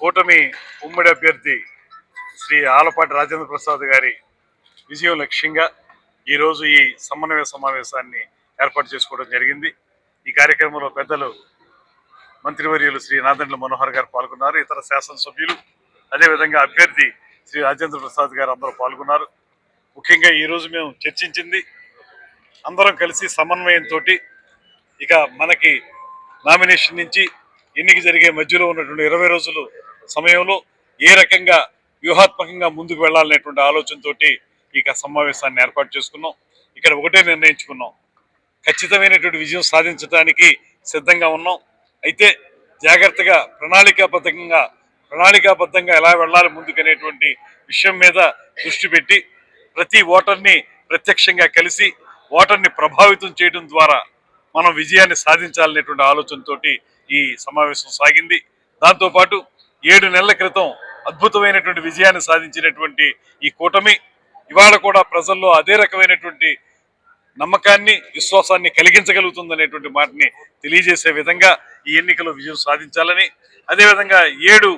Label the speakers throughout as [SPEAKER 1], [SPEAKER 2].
[SPEAKER 1] కూటమి ఉమ్మడి అభ్యర్థి శ్రీ ఆలపాటి రాజేంద్ర ప్రసాద్ గారి విజయం లక్ష్యంగా ఈరోజు ఈ సమన్వయ సమావేశాన్ని ఏర్పాటు చేసుకోవడం జరిగింది. ఈ కార్యక్రమంలో పెద్దలు మంత్రివర్యులు శ్రీ నాదండ్ల మనోహర్ గారు పాల్గొన్నారు ఇతర శాసనసభ్యులు అదేవిధంగా అభ్యర్థి శ్రీ రాజేంద్ర ప్రసాద్ గారు అందరూ పాల్గొన్నారు. ముఖ్యంగా ఈరోజు మేము చర్చించింది అందరం కలిసి సమన్వయంతో ఇక మనకి నామినేషన్ నుంచి ఎన్నిక జరిగే మధ్యలో ఉన్నటువంటి ఇరవై రోజులు సమయంలో ఏ రకంగా వ్యూహాత్మకంగా ముందుకు వెళ్ళాలనేటువంటి ఆలోచనతోటి ఇక సమావేశాన్ని ఏర్పాటు చేసుకున్నాం. ఇక్కడ ఒకటే నిర్ణయించుకున్నాం. ఖచ్చితమైనటువంటి విజయం సాధించడానికి సిద్ధంగా ఉన్నాం. అయితే జాగ్రత్తగా ప్రణాళికాబద్ధంగా ప్రణాళికాబద్ధంగా ఎలా వెళ్ళాలి ముందుకనేటువంటి విషయం మీద దృష్టి పెట్టి ప్రతి ఓటర్ని ప్రత్యక్షంగా కలిసి ఓటర్ని ప్రభావితం చేయడం ద్వారా మనం విజయాన్ని సాధించాలనేటువంటి ఆలోచనతోటి ఈ సమావేశం సాగింది. దాంతోపాటు ఏడు నెలల క్రితం అద్భుతమైనటువంటి విజయాన్ని సాధించినటువంటి ఈ కూటమి ఇవాళ కూడా ప్రజల్లో అదే రకమైనటువంటి నమ్మకాన్ని విశ్వాసాన్ని కలిగించగలుగుతుందనేటువంటి మాటని తెలియజేసే విధంగా ఈ ఎన్నికలో విజయం సాధించాలని అదేవిధంగా ఏడు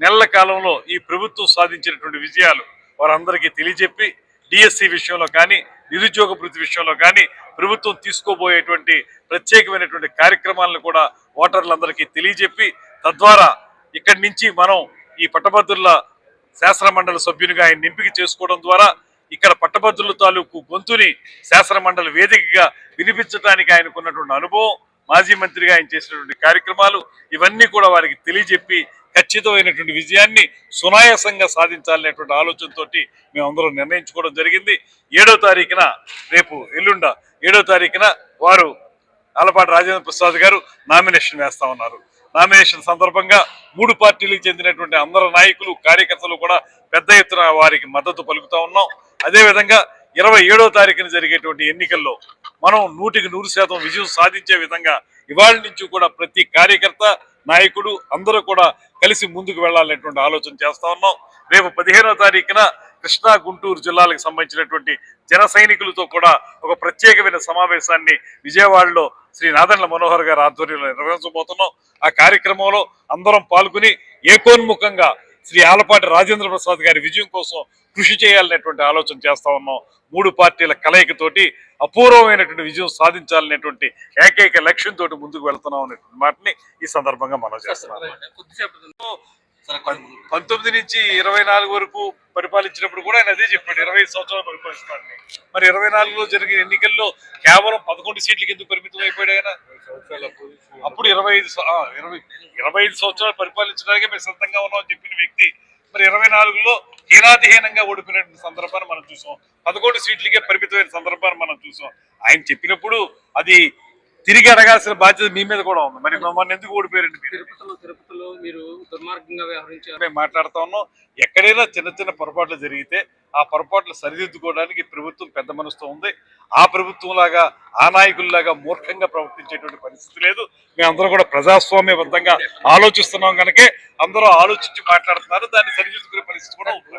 [SPEAKER 1] నెలల కాలంలో ఈ ప్రభుత్వం సాధించినటువంటి విజయాలు వారందరికీ తెలియజెప్పి డిఎస్సి విషయంలో కానీ నిరుద్యోగ భృతి విషయంలో కానీ ప్రభుత్వం తీసుకోబోయేటువంటి ప్రత్యేకమైనటువంటి కార్యక్రమాలను కూడా ఓటర్లందరికీ తెలియజెప్పి తద్వారా ఇక్కడి నుంచి మనం ఈ పట్టభద్రుల శాసనమండలి సభ్యునిగా ఆయన ఎంపిక చేసుకోవడం ద్వారా ఇక్కడ పట్టభద్రుల తాలూకు గొంతుని శాసనమండలి వేదికగా వినిపించడానికి ఆయనకున్నటువంటి అనుభవం మాజీ మంత్రిగా ఆయన చేసినటువంటి కార్యక్రమాలు ఇవన్నీ కూడా వారికి తెలియజెప్పి ఖచ్చితమైనటువంటి విజయాన్ని సునాయాసంగా సాధించాలనేటువంటి ఆలోచనతోటి మేమందరం నిర్ణయించుకోవడం జరిగింది. ఏడో తారీఖున రేపు ఎల్లుండ ఏడో తారీఖున వారు ఆలపాటి రాజేంద్ర ప్రసాద్ గారు నామినేషన్ వేస్తా ఉన్నారు. నామినేషన్ సందర్భంగా మూడు పార్టీలకు చెందినటువంటి అందరు నాయకులు కార్యకర్తలు కూడా పెద్ద ఎత్తున వారికి మద్దతు పలుకుతా ఉన్నాం. అదేవిధంగా ఇరవై ఏడో తారీఖున జరిగేటువంటి ఎన్నికల్లో మనం నూటికి నూరు శాతం విజయం సాధించే విధంగా ఇవాళ నుంచి కూడా ప్రతి కార్యకర్త నాయకుడు అందరూ కూడా కలిసి ముందుకు వెళ్ళాలనేటువంటి ఆలోచన చేస్తా ఉన్నాం. రేపు పదిహేనో తారీఖున కృష్ణా గుంటూరు జిల్లాలకు సంబంధించినటువంటి జన సైనికులతో కూడా ఒక ప్రత్యేకమైన సమావేశాన్ని విజయవాడలో శ్రీ నాదన్ల మనోహర్ గారి ఆధ్వర్యంలో నిర్వహించబోతున్నాం. ఆ కార్యక్రమంలో అందరం పాల్గొని ఏకోన్ముఖంగా శ్రీ ఆలపాటి రాజేంద్ర ప్రసాద్ గారి విజయం కోసం కృషి చేయాలనేటువంటి ఆలోచన చేస్తా ఉన్నాం. మూడు పార్టీల కలయికతోటి అపూర్వమైనటువంటి విజయం సాధించాలనేటువంటి ఏకైక లక్ష్యంతో ముందుకు వెళ్తున్నాం అనేటువంటి మాటని ఈ సందర్భంగా మనం చేస్తున్నాం. పంతొమ్మిది నుంచి ఇరవై నాలుగు వరకు పరిపాలించినప్పుడు కూడా ఆయన అదే చెప్పాడు ఇరవై ఐదు సంవత్సరాలు పరిపాలిస్తాడని మరి ఇరవై నాలుగులో జరిగిన ఎన్నికల్లో కేవలం పదకొండు సీట్లకి ఎందుకు పరిమితం అయిపోయాడు ఆయన? అప్పుడు ఇరవై ఐదు ఇరవై ఇరవై ఐదు సంవత్సరాలు పరిపాలించడానికి మేము సిద్ధంగా ఉన్నామని చెప్పిన వ్యక్తి మరి ఇరవై నాలుగులో హీనాతిహీనంగా ఓడిపోయిన సందర్భాన్ని మనం చూసాం. పదకొండు సీట్లకే పరిమితమైన సందర్భాన్ని మనం చూసాం. ఆయన చెప్పినప్పుడు అది తిరిగి అడగాల్సిన బాధ్యత మీ మీద కూడా ఉంది. మరి మమ్మల్ని ఎందుకు ఓడిపోయారండి
[SPEAKER 2] తిరుపతిలో తిరుపతిలో మీరు దుర్మార్గంగా వ్యవహరించారు.
[SPEAKER 1] మేము మాట్లాడుతా ఉన్నాం. ఎక్కడైనా చిన్న చిన్న పొరపాట్లు జరిగితే ఆ పొరపాట్లు సరిదిద్దుకోవడానికి ప్రభుత్వం పెద్ద మనసుతో ఉంది. ఆ ప్రభుత్వం లాగా ఆ నాయకుల్లాగా మూర్ఖంగా ప్రవర్తించేటువంటి పరిస్థితి లేదు. మేమందరం కూడా ప్రజాస్వామ్యబద్ధంగా ఆలోచిస్తున్నాం కనుకే అందరూ ఆలోచించి మాట్లాడుతున్నారు. దాన్ని సరిదిద్దుకునే పరిస్థితి కూడా ఉంది.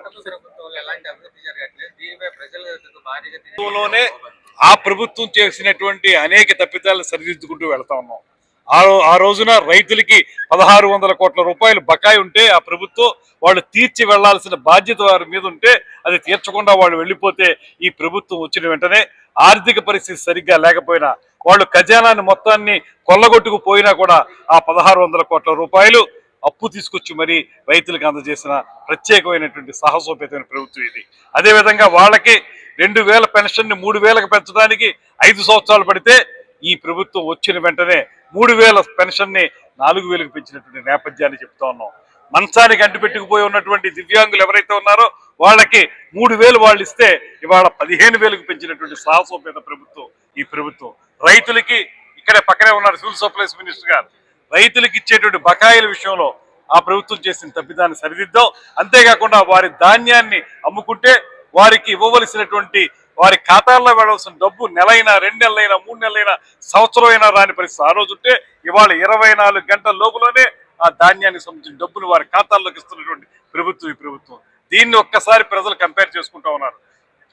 [SPEAKER 1] ఆ ప్రభుత్వం చేసినటువంటి అనేక తప్పిదాలను సరిదిద్దుకుంటూ వెళ్తా ఉన్నాం. ఆ ఆ రోజున రైతులకి పదహారు వందల కోట్ల రూపాయలు బకాయి ఉంటే ఆ ప్రభుత్వం వాళ్ళు తీర్చి వెళ్ళాల్సిన బాధ్యత వారి మీద ఉంటే అది తీర్చకుండా వాళ్ళు వెళ్ళిపోతే ఈ ప్రభుత్వం వచ్చిన వెంటనే ఆర్థిక పరిస్థితి సరిగ్గా లేకపోయినా వాళ్ళు ఖజానాన్ని మొత్తాన్ని కొల్లగొట్టుకుపోయినా కూడా ఆ పదహారు వందల కోట్ల రూపాయలు అప్పు తీసుకొచ్చి మరి రైతులకు అందజేసిన ప్రత్యేకమైనటువంటి సాహసోపేతమైన ప్రభుత్వం ఇది. అదేవిధంగా వాళ్ళకి రెండు వేల పెన్షన్ని మూడు వేలకు పెంచడానికి ఐదు సంవత్సరాలు పడితే ఈ ప్రభుత్వం వచ్చిన వెంటనే మూడు వేల పెన్షన్ని నాలుగు వేలకు పెంచినటువంటి నేపథ్యాన్ని చెప్తా ఉన్నాం. మంచానికి అంటిపెట్టుకుపోయి ఉన్నటువంటి దివ్యాంగులు ఎవరైతే ఉన్నారో వాళ్ళకి మూడు వేలు వాళ్ళు ఇస్తే ఇవాళ పదిహేను వేలకు పెంచినటువంటి సాహసోపేత ప్రభుత్వం ఈ ప్రభుత్వం. రైతులకి ఇక్కడే పక్కనే ఉన్నారు సివిల్ సప్లైస్ మినిస్టర్ గారు. రైతులకు ఇచ్చేటువంటి బకాయిల విషయంలో ఆ ప్రభుత్వం చేసిన తప్పిదాన్ని సరిదిద్దాం. అంతేకాకుండా వారి ధాన్యాన్ని అమ్ముకుంటే వారికి ఇవ్వవలసినటువంటి వారి ఖాతాల్లో వెళ్ళవలసిన డబ్బు నెలైనా రెండు నెలలైనా మూడు నెలలైనా సంవత్సరం అయినా రాని పరిస్థితి. ఆ రోజు ఉంటే ఇవాళ ఇరవై నాలుగు గంటల లోపులోనే ఆ ధాన్యానికి సంబంధించిన డబ్బును వారి ఖాతాల్లోకి ఇస్తున్నటువంటి ప్రభుత్వం ఈ ప్రభుత్వం. దీన్ని ఒక్కసారి ప్రజలు కంపేర్ చేసుకుంటా ఉన్నారు.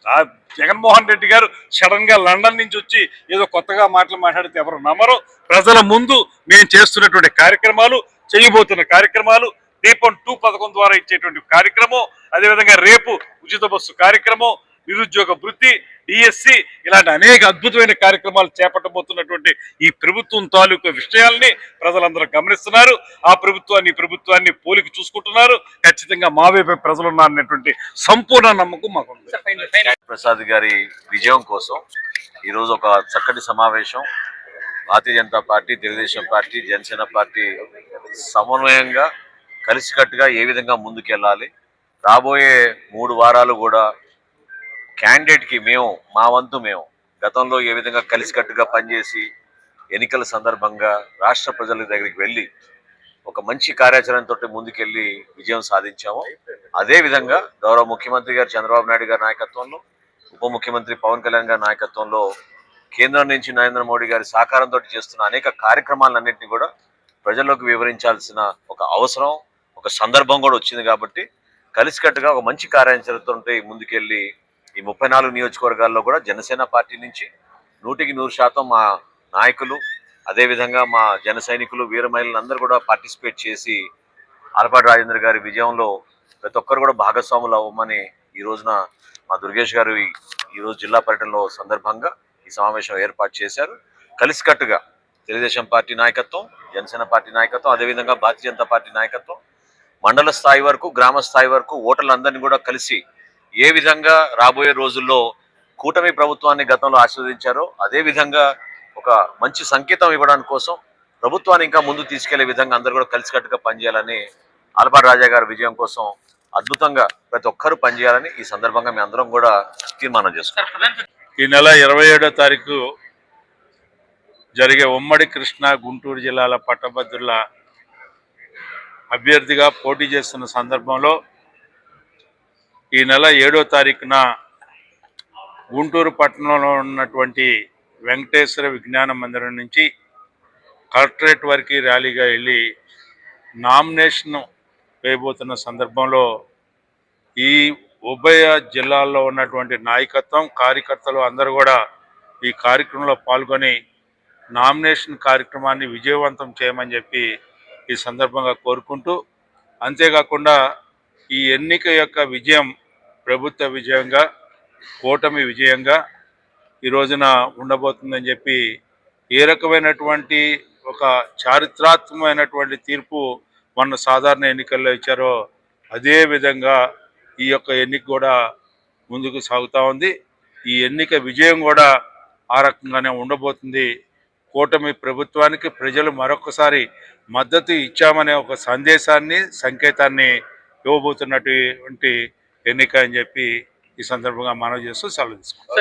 [SPEAKER 1] ఆ జగన్మోహన్ రెడ్డి గారు సడన్గా లండన్ నుంచి వచ్చి ఏదో కొత్తగా మాటలు మాట్లాడితే ఎవరు నమ్మరు. ప్రజల ముందు మేము చేస్తున్నటువంటి కార్యక్రమాలు చేయబోతున్న కార్యక్రమాలు
[SPEAKER 3] దీపం టూ పథకం ద్వారా ఇచ్చేటువంటి కార్యక్రమం అదేవిధంగా రేపు ఉచిత బస్సు కార్యక్రమం నిరుద్యోగ వృత్తి డిఎస్సి ఇలాంటి అనేక అద్భుతమైన కార్యక్రమాలు చేపట్టబోతున్నటువంటి ఈ ప్రభుత్వం తాలూకు విషయాల్ని ప్రజలందరూ గమనిస్తున్నారు. ఆ ప్రభుత్వాన్ని ప్రభుత్వాన్ని పోలికి చూసుకుంటున్నారు. ఖచ్చితంగా మా వైపే ప్రజలు ఉన్నారనేటువంటి సంపూర్ణ నమ్మకం
[SPEAKER 2] ఫైనల్
[SPEAKER 4] ప్రసాద్ గారి విజయం కోసం ఈరోజు ఒక చక్కటి సమావేశం. Bharatiya Janata party Telugu Desam party Janasena party సమన్వయంగా కలిసికట్టుగా ఏ విధంగా ముందుకెళ్ళాలి? రాబోయే మూడు వారాలు కూడా క్యాండిడేట్కి మేము మా వంతు మేము గతంలో ఏ విధంగా కలిసికట్టుగా పనిచేసి ఎన్నికల సందర్భంగా రాష్ట్ర ప్రజల దగ్గరికి వెళ్ళి ఒక మంచి కార్యాచరణతో ముందుకెళ్ళి విజయం సాధించాము. అదే విధంగా గౌరవ ముఖ్యమంత్రి గారు చంద్రబాబు నాయుడు గారి నాయకత్వంలో ఉప ముఖ్యమంత్రి పవన్ కళ్యాణ్ గారి నాయకత్వంలో కేంద్రం నుంచి నరేంద్ర మోడీ గారి సహకారంతో చేస్తున్న అనేక కార్యక్రమాలన్నింటినీ కూడా ప్రజల్లోకి వివరించాల్సిన ఒక అవసరం. ఒక సందర్భం కూడా వచ్చింది కాబట్టి కలిసికట్టుగా ఒక మంచి కార్యాచరణతో ముందుకెళ్ళి ఈ ముప్పై నాలుగు నియోజకవర్గాల్లో కూడా జనసేన పార్టీ నుంచి నూటికి నూరు శాతం మా నాయకులు అదేవిధంగా మా జన సైనికులు వీర మహిళలందరూ కూడా పార్టిసిపేట్ చేసి ఆలపాటి రాజేంద్ర గారి విజయంలో ప్రతి ఒక్కరు కూడా భాగస్వాములు అవ్వమని ఈ రోజున మా దుర్గేష్ గారు ఈ- రోజు జిల్లా పర్యటనలో సందర్భంగా ఈ సమావేశం ఏర్పాటు చేశారు. కలిసికట్టుగా తెలుగుదేశం పార్టీ నాయకత్వం జనసేన పార్టీ నాయకత్వం అదేవిధంగా భారతీయ జనతా పార్టీ నాయకత్వం మండల స్థాయి వరకు గ్రామ స్థాయి వరకు ఓటర్లందరినీ కూడా కలిసి ఏ విధంగా రాబోయే రోజుల్లో కూటమి ప్రభుత్వాన్ని గతంలో ఆశీర్వదించారో అదే విధంగా ఒక మంచి సంకేతం ఇవ్వడానికి కోసం ప్రభుత్వాన్ని ఇంకా ముందు తీసుకెళ్ళే విధంగా అందరూ కూడా కలిసికట్టుగా పనిచేయాలని ఆలపాటి రాజా గారి విజయం కోసం అద్భుతంగా ప్రతి ఒక్కరూ పనిచేయాలని ఈ సందర్భంగా మేము అందరం కూడా తీర్మానం చేసుకున్నాం.
[SPEAKER 3] ఈ నెల ఇరవై ఏడో తారీఖు జరిగే ఉమ్మడి కృష్ణా గుంటూరు జిల్లాల పట్టభద్రుల అభ్యర్థిగా పోటీ చేస్తున్న సందర్భంలో ఈ నెల ఏడో తారీఖున గుంటూరు పట్టణంలో ఉన్నటువంటి వెంకటేశ్వర విజ్ఞాన మందిరం నుంచి కలెక్టరేట్ వరకు ర్యాలీగా వెళ్ళి నామినేషన్ వేయబోతున్న సందర్భంలో ఈ ఉభయ జిల్లాల్లో ఉన్నటువంటి నాయకత్వం కార్యకర్తలు అందరూ కూడా ఈ కార్యక్రమంలో పాల్గొని నామినేషన్ కార్యక్రమాన్ని విజయవంతం చేయమని చెప్పి ఈ సందర్భంగా కోరుకుంటూ అంతేకాకుండా ఈ ఎన్నిక యొక్క విజయం ప్రభుత్వ విజయంగా కూటమి విజయంగా ఈ రోజున ఉండబోతుందని చెప్పి ఏ రకమైనటువంటి ఒక చారిత్రాత్మకమైనటువంటి తీర్పు మొన్న సాధారణ ఎన్నికల్లో ఇచ్చారో అదే విధంగా ఈ యొక్క ఎన్నిక కూడా ముందుకు సాగుతూ ఉంది. ఈ ఎన్నిక విజయం కూడా ఆ రకంగానే ఉండబోతుంది. కూటమి ప్రభుత్వానికి ప్రజలు మరొకసారి మద్దతు ఇచ్చామనే ఒక సందేశాన్ని సంకేతాన్ని ఇవ్వబోతున్నటువంటి ఎన్నిక అని చెప్పి ఈ సందర్భంగా మనవి చేస్తూ సెలవు తీసుకుంటాం